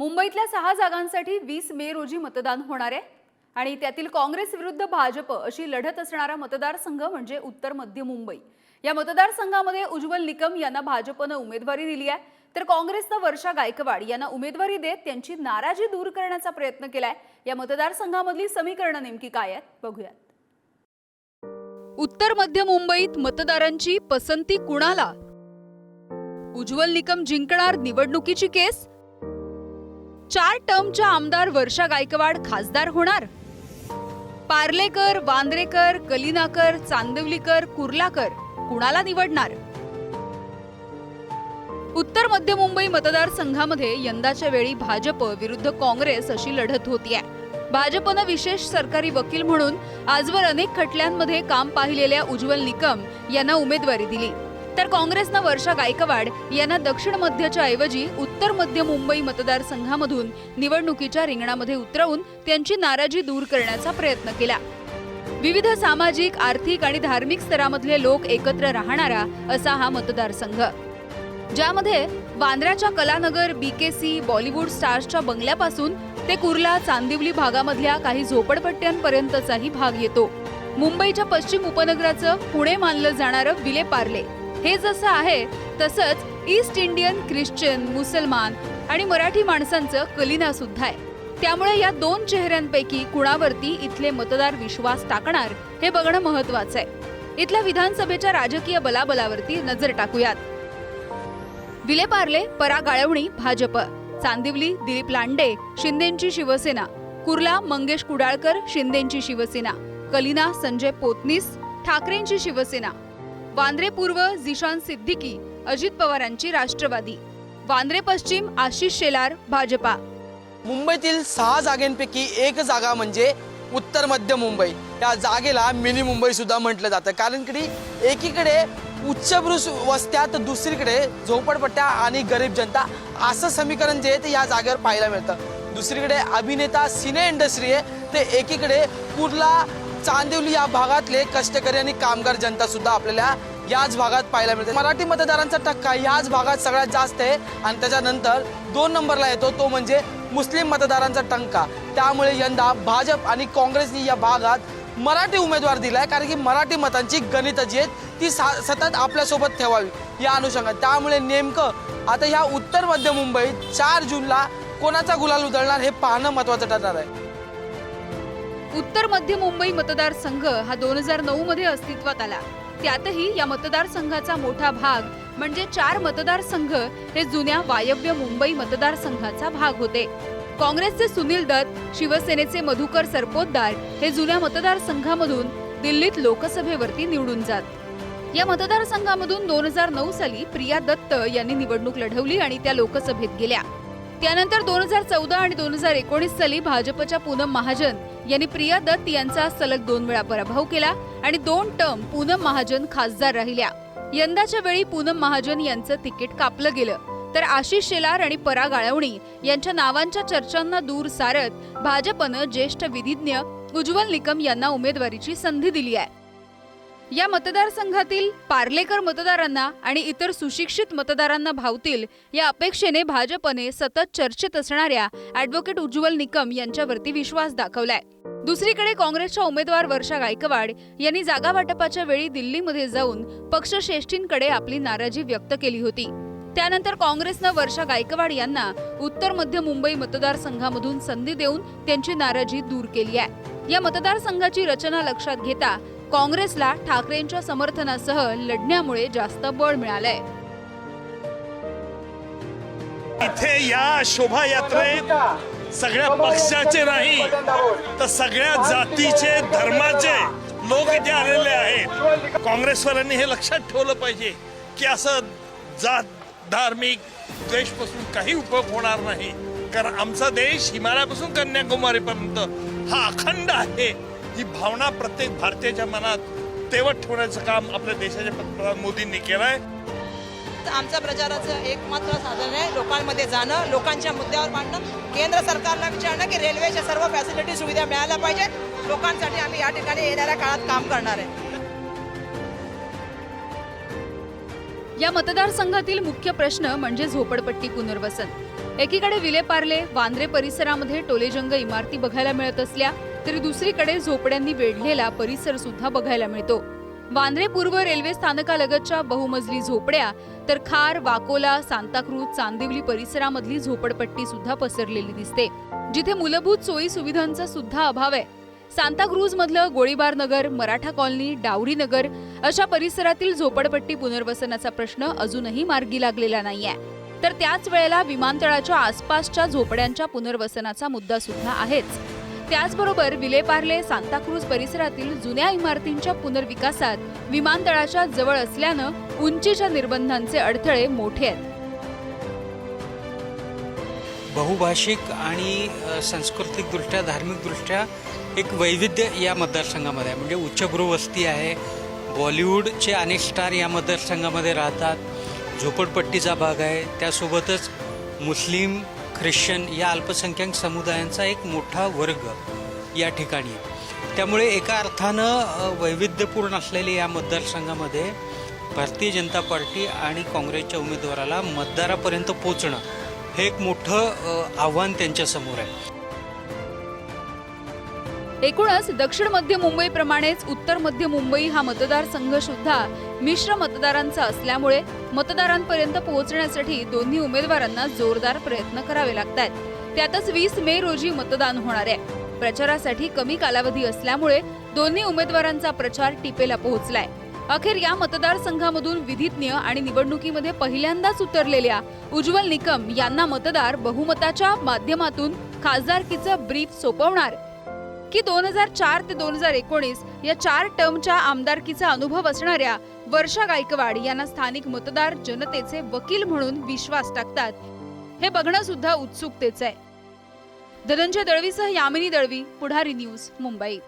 मुंबईतल्या सहा जागांसाठी वीस मे रोजी मतदान होणार आहे. आणि त्यातील काँग्रेस विरुद्ध भाजप अशी लढत असणारा मतदारसंघ म्हणजे उत्तर मध्य मुंबई. या मतदारसंघामध्ये उज्ज्वल निकम यांना भाजपनं उमेदवारी दिली आहे. तर काँग्रेसनं वर्षा गायकवाड यांना उमेदवारी देत त्यांची नाराजी दूर करण्याचा प्रयत्न केलाय. या मतदारसंघामधली समीकरणं नेमकी काय आहेत? बघूयात. उत्तर मध्य मुंबईत मतदारांची पसंती कुणाला? उज्ज्वल निकम जिंकणार निवडणुकीची केस? चार टर्मच्या आमदार वर्षा गायकवाड खासदार होणार. पार्लेकर वांद्रेकर कलिनाकर चांदवलीकर कुर्लाकर कुणाला निवडणार? उत्तर मध्य मुंबई मतदारसंघामध्ये यंदाच्या वेळी भाजप विरुद्ध काँग्रेस अशी लढत होती आहे भाजपनं विशेष सरकारी वकील म्हणून आजवर अनेक खटल्यांमध्ये काम पाहिलेल्या उज्ज्वल निकम यांना उमेदवारी दिली. तर काँग्रेसनं वर्षा गायकवाड यांना दक्षिण मध्यच्या ऐवजी उत्तर मध्य मुंबई मतदारसंघामधून निवडणुकीच्या रिंगणामध्ये उतरवून त्यांची नाराजी दूर करण्याचा प्रयत्न केला. विविध सामाजिक आर्थिक आणि धार्मिक स्तरामधले लोक एकत्र राहणारा असा हा मतदारसंघ. ज्यामध्ये वांद्र्याच्या कलानगर बीकेसी बॉलिवूड स्टार्सच्या बंगल्यापासून ते कुर्ला चांदिवली भागामधल्या काही झोपडपट्ट्यांपर्यंतचाही भाग येतो. मुंबईच्या पश्चिम उपनगराचं पुणे मानलं जाणारं विलेपार्ले. हे जसं आहे तसंच ईस्ट इंडियन ख्रिश्चन मुसलमान आणि मराठी माणसांचं कलिना सुद्धा आहे. त्यामुळे या दोन चेहऱ्यांपैकी कुणावरती इथले मतदार विश्वास टाकणार हे बघणं महत्वाचं आहे. इथल्या विधानसभेच्या राजकीय बलाबलावरती नजर टाकूयात. विलेपार्ले परा गाळवणी भाजप. चांदिवली दिलीप लांडे शिंदेंची शिवसेना. कुर्ला मंगेश कुडाळकर शिंदेंची शिवसेना. कलिना संजय पोतनीस ठाकरेंची शिवसेना. वांद्रे पूर्व झिशान सिद्दीकी अजित पवारांची राष्ट्रवादी. वांद्रे पश्चिम आशिष शेलार भाजपा. मुंबईतील सहा जागेंपैकी एक जागा म्हणजे उत्तर मध्य मुंबई. या जागेला मिनी मुंबई सुद्धा म्हटलं जातं. कारण की एकीकडे उच्चभ्रूस वस्त्या तर दुसरीकडे झोपडपट्ट्या आणि गरीब जनता असं समीकरण जे आहे ते या जागेवर पाहायला मिळतं. दुसरीकडे अभिनेता सिने इंडस्ट्री आहे. ते एकीकडे कुर्ला चांदिवली या भागातले कष्टकरी आणि कामगार जनता सुद्धा आपल्याला याच भागात पाहायला मिळते. मराठी मतदारांचा टक्का याच भागात सगळ्यात जास्त आहे आणि त्याच्यानंतर दोन नंबरला येतो तो म्हणजे मुस्लिम मतदारांचा टंका. त्यामुळे यंदा भाजप आणि काँग्रेसनी या भागात मराठी उमेदवार दिलाय कारण की मराठी मतांची गणितं जी आहेत ती सा सतत आपल्यासोबत ठेवावी या अनुषंगात त्यामुळे नेमकं आता ह्या उत्तर मध्य मुंबईत चार जूनला कोणाचा गुलाल उधळणार हे पाहणं महत्त्वाचं ठरणार आहे. उत्तर मध्य मुंबई मतदारसंघ हा दोन हजार नऊ मध्ये अस्तित्वात आला. त्यातही या मतदारसंघाचा मोठा भाग म्हणजे चार मतदारसंघ हे जुन्या वायव्य मुंबई मतदारसंघाचा भाग होते. काँग्रेसचे सुनील दत्त शिवसेनेचे मधुकर सरपोतदार हे जुन्या मतदारसंघामधून दिल्लीत लोकसभेवरती निवडून जात. या मतदारसंघामधून दोन हजार नऊ साली प्रिया दत्त यांनी निवडणूक लढवली आणि त्या लोकसभेत गेल्या. त्यानंतर दोन हजार चौदा आणि दोन हजार एकोणीस साली भाजपच्या पूनम महाजन यांनी प्रिया दत्त यांचा सलग दोन वेळा पराभव केला आणि दोन टर्म पूनम महाजन खासदार राहिल्या. यंदाच्या वेळी पूनम महाजन यांचं तिकीट कापलं गेलं. तर आशिष शेलार आणि परा गाळवणी यांच्या नावांच्या चर्चांना दूर सारत भाजपनं ज्येष्ठ विधिज्ञ उज्ज्वल निकम यांना उमेदवारीची संधी दिली आहे. या मतदारसंघातील पार्लेकर मतदारांना आणि इतर सुशिक्षित मतदारांना भावतील या अपेक्षेने भाजपने सतत चर्चेत असणाऱ्या ॲडव्होकेट उज्ज्वल निकम यांच्यावरती विश्वास दाखवलाय. दुसरीकडे काँग्रेसच्या उमेदवार वर्षा गायकवाड यांनी जागा वाटपाच्या वेळी दिल्लीमध्ये जाऊन पक्षश्रेष्ठींकडे आपली नाराजी व्यक्त केली होती. त्यानंतर काँग्रेसनं वर्षा गायकवाड यांना उत्तर मध्य मुंबई मतदारसंघामधून संधी देऊन त्यांची नाराजी दूर केली आहे. या मतदारसंघाची रचना लक्षात घेता काँग्रेसला ठाकरेंच्या समर्थनासह लढण्यामुळे जास्त बळ मिळालंय. इथे या शोभायात्रेत सगळ्या पक्षाचे नाही तर सगळ्या जातीचे धर्माचे लोक इथे आलेले आहेत. काँग्रेसवाल्यांनी हे लक्षात ठेवलं पाहिजे की असं जात धार्मिक द्वेषपासून काही उपयोग होणार नाही. कारण आमचा देश हिमालयापासून कन्याकुमारीपर्यंत हा अखंड आहे. ही भावना प्रत्येक भारतीयाच्या मनात तेवत ठेवण्याचं काम आपल्या देशाच्या पंतप्रधान मोदींनी केलंय. आमचं प्रचाराचं एकमात्र साधन आहे लोकांमध्ये जाणं लोकांच्या मुद्द्यावर मांडणं. केंद्र सरकारला विचारणं की रेल्वेच्या सर्व फॅसिलिटी सुविधा मिळायला पाहिजेत. लोकांसाठी आम्ही या ठिकाणी येणाऱ्या काळात काम करणार आहे. या मतदारसंघातील मुख्य प्रश्न म्हणजे झोपडपट्टी पुनर्वसन. एकीकडे विलेपार्ले वांद्रे परिसरामध्ये टोलेजंग इमारती बघायला मिळत असल्या तरी दुसरीकडे झोपड्यांनी वेढलेला परिसर सुद्धा बघायला मिळतो. वांद्रे पूर्व रेल्वे स्थानकालगतच्या बहुमजली झोपड्या तर खार वाकोला सांताक्रूज चांदिवली परिसरामधली झोपडपट्टी सुद्धा पसरलेली दिसते. जिथे मूलभूत सोयी सुविधांचा सुद्धा अभाव आहे. सांताक्रूज मधलं गोळीबार नगर मराठा कॉलनी डावरी नगर अशा परिसरातील झोपडपट्टी पुनर्वसनाचा प्रश्न अजूनही मार्गी लागलेला नाहीये. तर त्याच वेळेला विमानतळाच्या आसपासच्या झोपड्यांच्या पुनर्वसनाचा मुद्दा सुद्धा आहेच. त्याचबरोबर विलेपार्ले सांताक्रूज परिसरातील जुन्या इमारतींच्या पुनर्विकासात विमानतळाच्या जवळ असल्यानं उंचीच्या निर्बंधांचे अडथळे मोठे आहेत. बहुभाषिक आणि सांस्कृतिकदृष्ट्या धार्मिकदृष्ट्या एक वैविध्य या मतदारसंघामध्ये आहे. म्हणजे उच्चभ्रू वस्ती आहे. बॉलिवूडचे अनेक स्टार या मतदारसंघामध्ये राहतात. झोपडपट्टीचा भाग आहे. त्यासोबतच मुस्लिम ख्रिश्चन या अल्पसंख्याक समुदायांचा एक मोठा वर्ग या ठिकाणी. त्यामुळे एका अर्थानं वैविध्यपूर्ण असलेल्या या मतदारसंघामध्ये भारतीय जनता पार्टी आणि काँग्रेसच्या उमेदवाराला मतदारापर्यंत पोचणं हे एक मोठं आव्हान त्यांच्यासमोर आहे. एकूणच दक्षिण मध्य मुंबईप्रमाणेच उत्तर मध्य मुंबई हा मतदारसंघ सुद्धा मिश्र मतदारांचा असल्यामुळे मतदारांपर्यंत पोहोचण्यासाठी दोन्ही उमेदवारांना जोरदार प्रयत्न करावे लागत आहेत त्यातच वीस मे रोजी मतदान होणार आहे. प्रचारासाठी कमी कालावधी असल्यामुळे दोन्ही उमेदवारांचा प्रचार टिपेला पोहोचलाय. अखेर या मतदारसंघामधून विधिज्ञ आणि निवडणुकीमध्ये पहिल्यांदाच उतरलेल्या उज्ज्वल निकम यांना मतदार बहुमताच्या माध्यमातून खासदारकीचं ब्रीफ सोपवणार की दोन हजार चार ते दोन हजार एकोणीस या चार टर्मच्या आमदारकीचा अनुभव असणाऱ्या वर्षा गायकवाड यांना स्थानिक मतदार जनतेचे वकील म्हणून विश्वास टाकतात. हे बघणं सुद्धा उत्सुकतेच आहे. धनंजय दळवीसह यामिनी दळवी पुढारी न्यूज मुंबई.